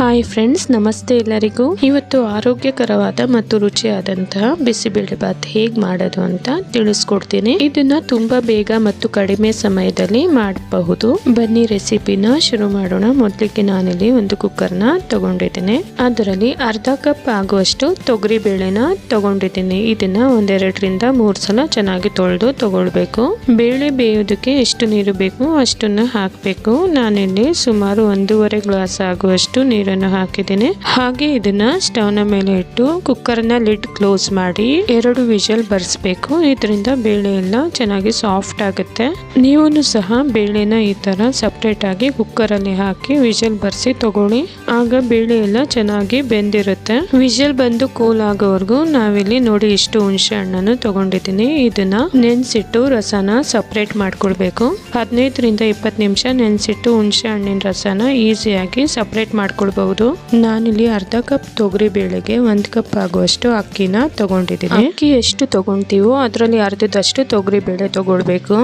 Hi friends ನಮಸ್ತೆ ಎಲ್ಲರಿಗೂ. ಇವತ್ತು ಆರೋಗ್ಯಕರವಾದ ಮತ್ತು ರುಚಿಯಾದಂತಹ ಬಿಸಿಬೇಳೆಬಾತ್ ಹೇಗೆ ಮಾಡೋದು ಅಂತ ತಿಳಿಸ್ಕೊಡ್ತೀನಿ. ಇದನ್ನ ತುಂಬಾ ಬೇಗ ಮತ್ತು ಕಡಿಮೆ ಸಮಯದಲ್ಲಿ ಮಾಡಬಹುದು. ಬನ್ನಿ ರೆಸಿಪಿನ ಶುರು ಮಾಡೋಣ. ಮೊದಲಿಗೆ ನಾನಿಲ್ಲಿ ಒಂದು ಕುಕ್ಕರ್ನ ತಗೊಂಡಿದ್ದೀನಿ. ಅದರಲ್ಲಿ ಅರ್ಧ ಕಪ್ ಆಗುವಷ್ಟು ತೊಗರಿ ಬೇಳೆನ ತಗೊಂಡಿದ್ದೀನಿ. ಇದನ್ನ ಒಂದೆರಡರಿಂದ ಮೂರ್ ಸಲ ಚೆನ್ನಾಗಿ ತೊಳೆದು ತಗೊಳ್ಬೇಕು. ಬೇಳೆ ಬೇಯೋದಕ್ಕೆ ಎಷ್ಟು ನೀರು ಬೇಕು ಅಷ್ಟನ್ನ ಹಾಕಬೇಕು. ನಾನಿಲ್ಲಿ ಸುಮಾರು ಒಂದೂವರೆ ಗ್ಲಾಸ್ ಆಗುವಷ್ಟು ನೀರನ್ನು ಹಾಕಿದ್ದೀನಿ. ಹಾಗೆ ಇದನ್ನ ಸ್ಟವ್ನ ಮೇಲೆ ಇಟ್ಟು ಕುಕ್ಕರ್ನ ಲಿಡ್ ಕ್ಲೋಸ್ ಮಾಡಿ ಎರಡು ವಿಷಲ್ ಬರ್ಸ್ಬೇಕು. ಇದರಿಂದ ಬೇಳೆ ಎಲ್ಲ ಚೆನ್ನಾಗಿ ಸಾಫ್ಟ್ ಆಗುತ್ತೆ. ನೀವು ಸಹ ಬೇಳೆನ ಈ ತರ ಸಪ್ರೇಟ್ ಆಗಿ ಕುಕ್ಕರ್ ಅಲ್ಲಿ ಹಾಕಿ ವಿಷಲ್ ಬರ್ಸಿ ತಗೊಳ್ಳಿ. ಆಗ ಬೇಳೆ ಎಲ್ಲ ಚೆನ್ನಾಗಿ ಬೆಂದಿರುತ್ತೆ. ವಿಷಲ್ ಬಂದು ಕೂಲ್ ಆಗೋವರೆಗೂ ನಾವಿಲ್ಲಿ ನೋಡಿ ಇಷ್ಟು ಹುಣಸೆ ಹಣ್ಣನ್ನು ತಗೊಂಡಿದ್ದೀನಿ. ಇದನ್ನ ನೆನ್ಸಿಟ್ಟು ರಸನ ಸಪ್ರೇಟ್ ಮಾಡ್ಕೊಳ್ಬೇಕು. ಹದಿನೈದರಿಂದ ಇಪ್ಪತ್ತು ನಿಮಿಷ ನೆನ್ಸಿಟ್ಟು ಹುಣಸೆ ಹಣ್ಣಿನ ರಸನ ಈಸಿಯಾಗಿ ಸಪ್ರೇಟ್ ಮಾಡ್ಕೊಳ್ಬಹುದು ನಾನಿಲ್ಲಿ ಅರ್ಧ ಕಪ್ ತೊಗರಿ ಬೇಳೆಗೆ ಒಂದ್ ಕಪ್ ಆಗುವಷ್ಟು ಅಕ್ಕಿನ ತಗೊಂಡಿದ್ದೀನಿ. ಅಕ್ಕಿ ಎಷ್ಟು ತಗೊಂತೀವೋ ಅದರಲ್ಲಿ ಅರ್ಧದಷ್ಟು ತೊಗರಿ ಬೇಳೆ ತಗೊಳ್ಬೇಕು.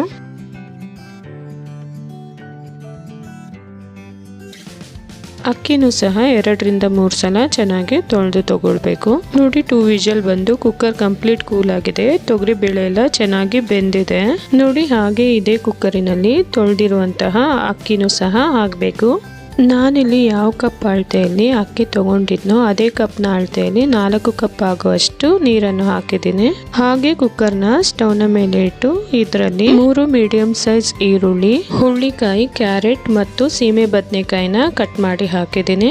ಅಕ್ಕಿನೂ ಸಹ ಎರಡರಿಂದ ಮೂರು ಸಲ ಚೆನ್ನಾಗಿ ತೊಳೆದು ತಗೊಳ್ಬೇಕು. ನೋಡಿ, ಟೂ ವಿಜಲ್ ಬಂದು ಕುಕ್ಕರ್ ಕಂಪ್ಲೀಟ್ ಕೂಲ್ ಆಗಿದೆ. ತೊಗರಿ ಬೇಳೆ ಎಲ್ಲ ಚೆನ್ನಾಗಿ ಬೆಂದಿದೆ. ನೋಡಿ, ಹಾಗೆ ಇದೆ ಕುಕ್ಕರಿನಲ್ಲಿ ತೊಳೆದಿರುವಂತಹ ಅಕ್ಕಿನೂ ಸಹ ಹಾಕಬೇಕು ನಾನಿಲ್ಲಿ ಯಾವ ಕಪ್ ಅಳತೆಯಲ್ಲಿ ಅಕ್ಕಿ ತಗೊಂಡಿದ್ನೋ ಅದೇ ಕಪ್ನ ಅಳತೆಯಲ್ಲಿ ನಾಲ್ಕು ಕಪ್ ಆಗುವಷ್ಟು ನೀರನ್ನು ಹಾಕಿದ್ದೀನಿ. ಹಾಗೆ ಕುಕ್ಕರ್ನ ಸ್ಟವ್ನ ಮೇಲೆ ಇಟ್ಟು ಇದರಲ್ಲಿ ಮೂರು ಮೀಡಿಯಂ ಸೈಜ್ ಈರುಳ್ಳಿ ಹುಳ್ಳಿಕಾಯಿ ಕ್ಯಾರೆಟ್ ಮತ್ತು ಸೀಮೆ ಬದನೆಕಾಯಿನ ಕಟ್ ಮಾಡಿ ಹಾಕಿದ್ದೀನಿ.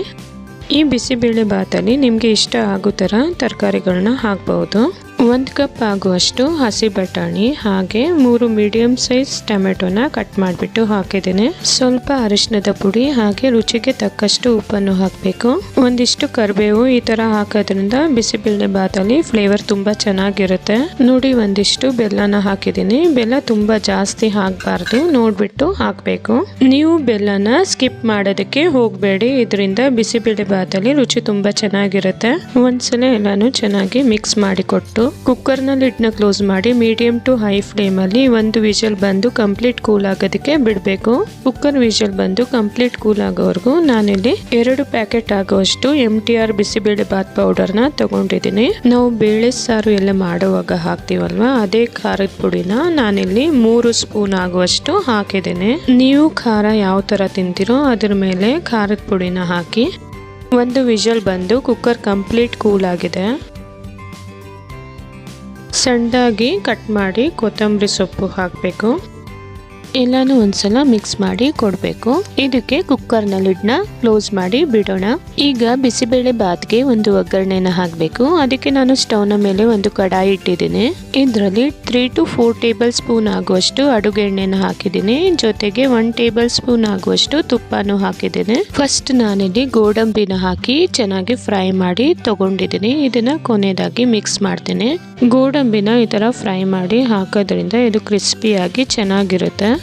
ಈ ಬಿಸಿಬೇಳೆ ಬಾತಲ್ಲಿ ನಿಮಗೆ ಇಷ್ಟ ಆಗೋ ಥರ ತರಕಾರಿಗಳನ್ನ ಹಾಕ್ಬಹುದು ಒಂದು ಕಪ್ ಆಗುವಷ್ಟು ಹಸಿ ಬಟಾಣಿ ಹಾಗೆ ಮೂರು ಮೀಡಿಯಂ ಸೈಜ್ ಟೊಮೆಟೊನ ಕಟ್ ಮಾಡಿಬಿಟ್ಟು ಹಾಕಿದ್ದೀನಿ. ಸ್ವಲ್ಪ ಅರಿಶಿನದ ಪುಡಿ ಹಾಗೆ ರುಚಿಗೆ ತಕ್ಕಷ್ಟು ಉಪ್ಪನ್ನು ಹಾಕಬೇಕು. ಒಂದಿಷ್ಟು ಕರಿಬೇವು ಈ ತರ ಹಾಕೋದ್ರಿಂದ ಬಿಸಿಬೇಳೆ ಬಾತಲ್ಲಿ ಫ್ಲೇವರ್ ತುಂಬಾ ಚೆನ್ನಾಗಿರುತ್ತೆ. ನೋಡಿ ಒಂದಿಷ್ಟು ಬೆಲ್ಲನ ಹಾಕಿದ್ದೀನಿ. ಬೆಲ್ಲ ತುಂಬಾ ಜಾಸ್ತಿ ಹಾಕಬಾರ್ದು ನೋಡ್ಬಿಟ್ಟು ಹಾಕಬೇಕು. ನೀವು ಬೆಲ್ಲನ ಸ್ಕಿಪ್ ಮಾಡೋದಕ್ಕೆ ಹೋಗಬೇಡಿ. ಇದರಿಂದ ಬಿಸಿಬೇಳೆ ಬಾತಲ್ಲಿ ರುಚಿ ತುಂಬಾ ಚೆನ್ನಾಗಿರುತ್ತೆ. ಒಂದ್ಸಲ ಎಲ್ಲಾನು ಚೆನ್ನಾಗಿ ಮಿಕ್ಸ್ ಮಾಡಿಕೊಟ್ಟು ಕುಕ್ಕರ್ನ ಲಿಡ್ನ ಕ್ಲೋಸ್ ಮಾಡಿ ಮೀಡಿಯಂ ಟು ಹೈ ಫ್ಲೇಮ್ ಅಲ್ಲಿ ಒಂದು ವಿಷಲ್ ಬಂದು ಕಂಪ್ಲೀಟ್ ಕೂಲ್ ಆಗೋದಕ್ಕೆ ಬಿಡಬೇಕು. ಕುಕ್ಕರ್ ವಿಷಲ್ ಬಂದು ಕಂಪ್ಲೀಟ್ ಕೂಲ್ ಆಗೋವರೆಗೂ ನಾನಿಲ್ಲಿ ಎರಡು ಪ್ಯಾಕೆಟ್ ಆಗುವಷ್ಟು M T R bisibele bath ಪೌಡರ್ನ ತಗೊಂಡಿದ್ದೀನಿ. ನಾವು ಬೇಳೆ ಸಾರು ಎಲ್ಲ ಮಾಡುವಾಗ ಹಾಕ್ತೀವಲ್ವಾ, ಅದೇ ಖಾರದ ಪುಡಿನ ನಾನಿಲ್ಲಿ ಮೂರು ಸ್ಪೂನ್ ಆಗುವಷ್ಟು ಹಾಕಿದ್ದೀನಿ. ನೀವು ಖಾರ ಯಾವ ತರ ತಿಂತೀರೋ ಅದ್ರ ಮೇಲೆ ಖಾರದ ಪುಡಿನ ಹಾಕಿ ಒಂದು ವಿಷಲ್ ಬಂದು ಕುಕ್ಕರ್ ಕಂಪ್ಲೀಟ್ ಕೂಲ್ ಆಗಿದೆ. ಸಣ್ಣದಾಗಿ ಕಟ್ ಮಾಡಿ ಕೊತ್ತಂಬರಿ ಸೊಪ್ಪು ಹಾಕಬೇಕು. ಎಲ್ಲಾನು ಒಂದ್ಸಲ ಮಿಕ್ಸ್ ಮಾಡಿ ಕೊಡಬೇಕು. ಇದಕ್ಕೆ ಕುಕ್ಕರ್ನ ಲಿಡ್ನ ಕ್ಲೋಸ್ ಮಾಡಿ ಬಿಡೋಣ. ಈಗ ಬಿಸಿಬೇಳೆ ಬಾತ್ಗೆ ಒಂದು ಒಗ್ಗರಣೆನ ಹಾಕಬೇಕು. ಅದಕ್ಕೆ ನಾನು ಸ್ಟವ್ನ ಮೇಲೆ ಒಂದು ಕಡಾಯಿ ಇಟ್ಟಿದ್ದೀನಿ. ಇದರಲ್ಲಿ three to four table spoon ಆಗುವಷ್ಟು ಅಡುಗೆ ಎಣ್ಣೆನ ಹಾಕಿದ್ದೀನಿ. ಜೊತೆಗೆ ಒನ್ ಟೇಬಲ್ ಸ್ಪೂನ್ ಆಗುವಷ್ಟು ತುಪ್ಪನೂ ಹಾಕಿದ್ದೀನಿ. ಫಸ್ಟ್ ನಾನಿಲ್ಲಿ ಗೋಡಂಬಿನ ಹಾಕಿ ಚೆನ್ನಾಗಿ ಫ್ರೈ ಮಾಡಿ ತಗೊಂಡಿದ್ದೀನಿ. ಇದನ್ನ ಕೊನೆಯದಾಗಿ ಮಿಕ್ಸ್ ಮಾಡ್ತೀನಿ. ಗೋಡಂಬಿನ ಈ ತರ ಫ್ರೈ ಮಾಡಿ ಹಾಕೋದ್ರಿಂದ ಇದು ಕ್ರಿಸ್ಪಿಯಾಗಿ ಚೆನ್ನಾಗಿರುತ್ತೆ.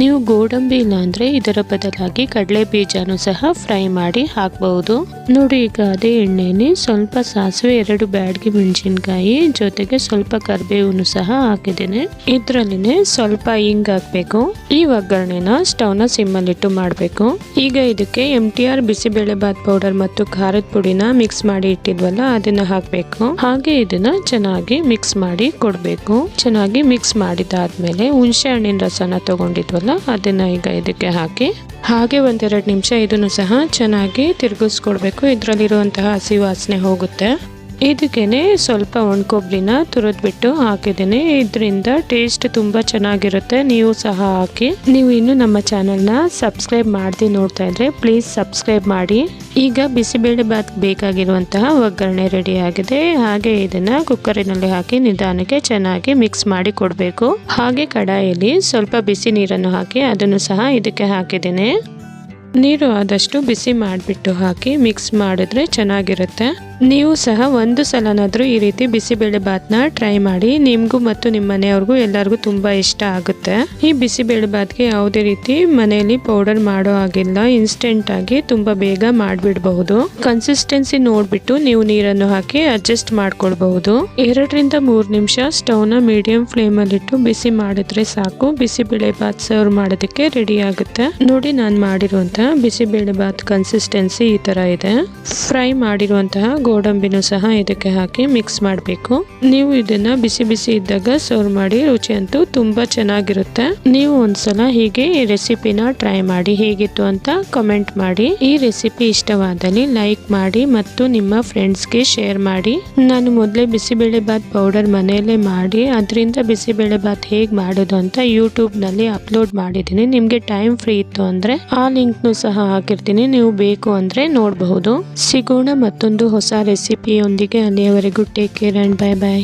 ನೀವು ಗೋಡಂಬಿ ಇಲ್ಲ ಅಂದ್ರೆ ಇದರ ಬದಲಾಗಿ ಕಡಲೆ ಬೀಜನೂ ಸಹ ಫ್ರೈ ಮಾಡಿ ಹಾಕಬಹುದು. ನೋಡಿ ಈಗ ಅದೇ ಎಣ್ಣೆಯಲ್ಲಿ ಸ್ವಲ್ಪ ಸಾಸಿವೆ, ಎರಡು ಬ್ಯಾಡ್ಗೆ ಮೆಣಸಿನ್ಕಾಯಿ, ಜೊತೆಗೆ ಸ್ವಲ್ಪ ಕರಿಬೇವನ್ನು ಸಹ ಹಾಕಿದ್ದೇನೆ. ಇದ್ರಲ್ಲಿನೆ ಸ್ವಲ್ಪ ಹಿಂಗ್ ಹಾಕ್ಬೇಕು. ಈ ಒಗ್ಗರಣೆನ ಸ್ಟವ್ನ ಸಿಮ್ಮಲ್ಲಿಟ್ಟು ಮಾಡಬೇಕು. ಈಗ ಇದಕ್ಕೆ M T R bisibele bath powder ಮತ್ತು ಖಾರದ ಪುಡಿನ ಮಿಕ್ಸ್ ಮಾಡಿ ಇಟ್ಟಿದ್ವಲ್ಲ, ಅದನ್ನ ಹಾಕ್ಬೇಕು. ಹಾಗೆ ಇದನ್ನ ಚೆನ್ನಾಗಿ ಮಿಕ್ಸ್ ಮಾಡಿ ಕೊಡ್ಬೇಕು. ಚೆನ್ನಾಗಿ ಮಿಕ್ಸ್ ಮಾಡಿದಾದ್ಮೇಲೆ ಹುಣಸೆ ಹಣ್ಣಿನ ರಸನ ತಗೊಂಡಿದ್ವಲ್ಲ ಅದನ್ನ ಈಗ ಇದಕ್ಕೆ ಹಾಕಿ ಹಾಗೆ ಒಂದೆರಡು ನಿಮಿಷ ಇದನ್ನು ಸಹ ಚೆನ್ನಾಗಿ ತಿರುಗಿಸ್ಕೊಡ್ಬೇಕು. ಇದರಲ್ಲಿರುವಂತಹ ಹಸಿ ವಾಸನೆ ಹೋಗುತ್ತೆ. ಇದಕ್ಕೇನೆ ಸ್ವಲ್ಪ ಒಣಕೊಬ್ಬರಿನ ತುರಿದ್ಬಿಟ್ಟು ಹಾಕಿದ್ದೀನಿ. ಇದರಿಂದ ಟೇಸ್ಟ್ ತುಂಬ ಚೆನ್ನಾಗಿರುತ್ತೆ. ನೀವು ಸಹ ಹಾಕಿ. ನೀವು ಇನ್ನು ನಮ್ಮ ಚಾನಲ್ನ ಸಬ್ಸ್ಕ್ರೈಬ್ ಮಾಡಿದೆ ನೋಡ್ತಾ ಇದ್ರೆ ಪ್ಲೀಸ್ ಸಬ್ಸ್ಕ್ರೈಬ್ ಮಾಡಿ. ಈಗ ಬಿಸಿಬೇಳೆ ಬಾತ್ ಬೇಕಾಗಿರುವಂತಹ ಒಗ್ಗರಣೆ ರೆಡಿ ಆಗಿದೆ. ಹಾಗೆ ಇದನ್ನ ಕುಕ್ಕರಿನಲ್ಲಿ ಹಾಕಿ ನಿಧಾನಕ್ಕೆ ಚೆನ್ನಾಗಿ ಮಿಕ್ಸ್ ಮಾಡಿ ಕೊಡಬೇಕು. ಹಾಗೆ ಕಡಾಯಲ್ಲಿ ಸ್ವಲ್ಪ ಬಿಸಿ ನೀರನ್ನು ಹಾಕಿ ಅದನ್ನು ಸಹ ಇದಕ್ಕೆ ಹಾಕಿದ್ದೀನಿ. ನೀರು ಆದಷ್ಟು ಬಿಸಿ ಮಾಡಿಬಿಟ್ಟು ಹಾಕಿ ಮಿಕ್ಸ್ ಮಾಡಿದ್ರೆ ಚೆನ್ನಾಗಿರುತ್ತೆ. ನೀವು ಸಹ ಒಂದು ಸಲನಾದರೂ ಈ ರೀತಿ ಬಿಸಿಬೇಳೆ ಬಾತ್ನ ಟ್ರೈ ಮಾಡಿ ನಿಮಗೂ ಮತ್ತು ನಿಮ್ಮ ಮನೆಯವ್ರಿಗೂ ಎಲ್ಲರಿಗೂ ತುಂಬಾ ಇಷ್ಟ ಆಗುತ್ತೆ. ಈ ಬಿಸಿಬೇಳೆ ಬಾತ್ಗೆ ಯಾವುದೇ ರೀತಿ ಮನೆಯಲ್ಲಿ ಪೌಡರ್ ಮಾಡೋ ಹಾಗಿಲ್ಲ. ಇನ್ಸ್ಟೆಂಟ್ ಆಗಿ ತುಂಬಾ ಬೇಗ ಮಾಡಿಬಿಡಬಹುದು. ಕನ್ಸಿಸ್ಟೆನ್ಸಿ ನೋಡ್ಬಿಟ್ಟು ನೀವು ನೀರನ್ನು ಹಾಕಿ ಅಡ್ಜಸ್ಟ್ ಮಾಡ್ಕೊಳ್ಬಹುದು. ಎರಡರಿಂದ ಮೂರು ನಿಮಿಷ ಸ್ಟವ್ನ ಮೀಡಿಯಂ ಫ್ಲೇಮ್ ಅಲ್ಲಿ ಇಟ್ಟು ಬಿಸಿ ಮಾಡಿದ್ರೆ ಸಾಕು. ಬಿಸಿಬೇಳೆ ಬಾತ್ ಸರ್ವ್ ಮಾಡೋದಕ್ಕೆ ರೆಡಿ ಆಗುತ್ತೆ. ನೋಡಿ ನಾನು ಮಾಡಿರುವಂತಹ ಬಿಸಿಬೇಳೆ ಬಾತ್ ಕನ್ಸಿಸ್ಟೆನ್ಸಿ ಈ ತರ ಇದೆ. ಫ್ರೈ ಮಾಡಿರುವಂತಹ ಗೋಡಂಬಿನೂ ಸಹ ಇದಕ್ಕೆ ಹಾಕಿ ಮಿಕ್ಸ್ ಮಾಡಬೇಕು. ನೀವು ಇದನ್ನ ಬಿಸಿ ಬಿಸಿ ಇದ್ದಾಗ ಸರ್ವ್ ಮಾಡಿ ರುಚಿ ಅಂತೂ ತುಂಬಾ ಚೆನ್ನಾಗಿರುತ್ತೆ. ನೀವು ಒಂದ್ಸಲ ಹೀಗೆ ಈ ರೆಸಿಪಿನ ಟ್ರೈ ಮಾಡಿ ಹೇಗಿತ್ತು ಅಂತ ಕಮೆಂಟ್ ಮಾಡಿ. ಈ ರೆಸಿಪಿ ಇಷ್ಟವಾದಲ್ಲಿ ಲೈಕ್ ಮಾಡಿ ಮತ್ತು ನಿಮ್ಮ ಫ್ರೆಂಡ್ಸ್ಗೆ ಶೇರ್ ಮಾಡಿ. ನಾನು ಮೊದಲೇ ಬಿಸಿಬೇಳೆ ಬಾತ್ ಪೌಡರ್ ಮನೆಯಲ್ಲೇ ಮಾಡಿ, ಅದರಿಂದ ಬಿಸಿಬೇಳೆ ಬಾತ್ ಹೇಗೆ ಮಾಡೋದು ಅಂತ ಯೂಟ್ಯೂಬ್ನಲ್ಲಿ ಅಪ್ಲೋಡ್ ಮಾಡಿದ್ದೀನಿ. ನಿಮಗೆ ಟೈಮ್ ಫ್ರೀ ಇತ್ತು ಅಂದ್ರೆ ಆ ಲಿಂಕ್ನು ಸಹ ಹಾಕಿರ್ತೀನಿ. ನೀವು ಬೇಕು ಅಂದ್ರೆ ನೋಡಬಹುದು. ಸಿಗೋಣ ಮತ್ತೊಂದು ಹೊಸ ರೆಸಿಪಿಯೊಂದಿಗೆ ಅಲ್ಲಿಯವರೆಗೂ take care and bye bye.